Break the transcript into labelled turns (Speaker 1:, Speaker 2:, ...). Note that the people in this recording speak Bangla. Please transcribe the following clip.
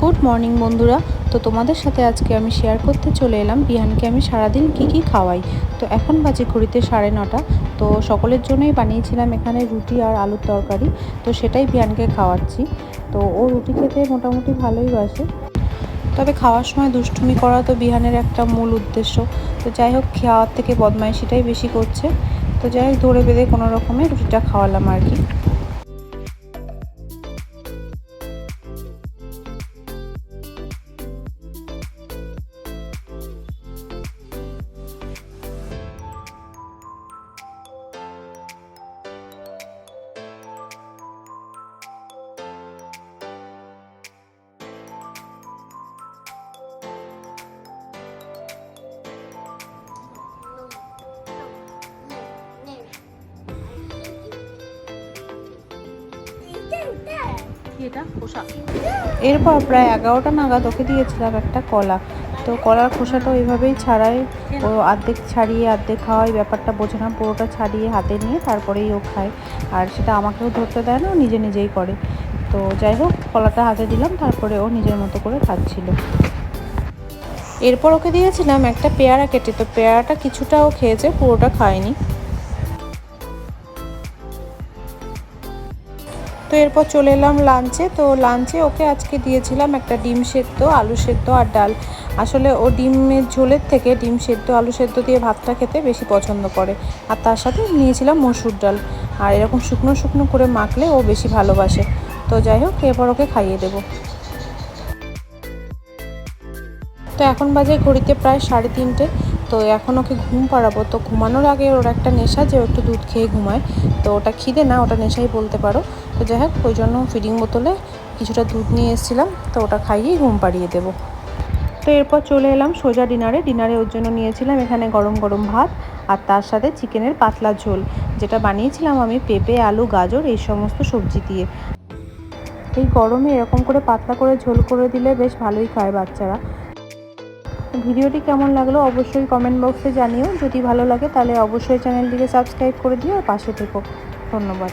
Speaker 1: গুড মর্নিং বন্ধুরা। তো তোমাদের সাথে আজকে আমি শেয়ার করতে চলে এলাম বিহানকে আমি সারাদিন কি কি খাওয়াই। তো এখন বাজে ঘড়িতে সাড়ে নটা। তো সকলের জন্যই বানিয়েছিলাম এখানে রুটি আর আলুর তরকারি। তো সেটাই বিহানকে খাওয়াচ্ছি। তো ও রুটি খেতে মোটামুটি ভালোই বাসে। তবে খাওয়ার সময় দুষ্টুমি করা তো বিহানের একটা মূল উদ্দেশ্য। তো যাই হোক, খাওয়ার থেকে বদমাইশিটাই বেশি করছে। তো যাই হোক, ধরে বেঁধে কোনো রকমের রুটিটা খাওয়ালাম আর কি। এটা? খোসা? এরপর প্রায় এগারোটা নাগাদ ওকে দিয়েছিলাম একটা কলা। তো কলার খোসাটা ওইভাবেই ছাড়াই ও অর্ধেক ছাড়িয়ে অর্ধেক খাওয়াই ব্যাপারটা বোঝে না পুরোটা ছাড়িয়ে হাতে নিয়ে তারপরেই ও খায়। আর সেটা আমাকেও ধরতে দেয় না ও নিজে নিজেই করে। তো যাই হোক কলাটা হাতে দিলাম তারপরে ও নিজের মতো করে খাচ্ছিল। এরপর ওকে দিয়েছিলাম একটা পেয়ারা কেটে। তো পেয়ারাটা কিছুটা ও খেয়েছে পুরোটা খায়নি। তো এরপর চলে এলাম লাঞ্চে তো লাঞ্চে ওকে আজকে দিয়েছিলাম একটা ডিম সেদ্ধ, আলু সেদ্ধ আর ডাল। আসলে ও ডিমের ঝোলের থেকে ডিম সেদ্ধ, আলু সেদ্ধ দিয়ে ভাতটা খেতে বেশি পছন্দ করে। আর তার সাথে নিয়েছিলাম মসুর ডাল। আর এরকম শুকনো শুকনো করে মাখলে ও বেশি ভালোবাসে। তো যাই হোক, এরপর ওকে খাইয়ে দেবো। তো এখন বাজে ঘড়িতে প্রায় সাড়ে তিনটে। তো এখন ওকে ঘুম পাড়াবো? তো ঘুমানোর আগে ওর একটা নেশা যে একটু দুধ খেয়ে ঘুমায়। তো ওটা খিদে না, ওটা নেশাই বলতে পারো। তো যাই হোক, ওই জন্য ফিডিং বোতলে কিছুটা দুধ নিয়ে এসেছিলাম। তো ওটা খাইয়েই ঘুম পাড়িয়ে দেবো। তো এরপর চলে এলাম সোজা ডিনারে। ডিনারে ওর জন্য নিয়েছিলাম এখানে গরম গরম ভাত আর তার সাথে চিকেনের পাতলা ঝোল। যেটা বানিয়েছিলাম আমি পেঁপে, আলু, গাজর এই সমস্ত সবজি দিয়ে। এই গরমে এরকম করে পাতলা করে ঝোল করে দিলে বেশ ভালোই খায় বাচ্চারা। ভিডিওটি কেমন লাগল অবশ্যই কমেন্ট বক্সে জানিও। যদি ভালো লাগে তাহলে অবশ্যই চ্যানেলটিকে সাবস্ক্রাইব করে দিও আর পাশে থেকো। ধন্যবাদ।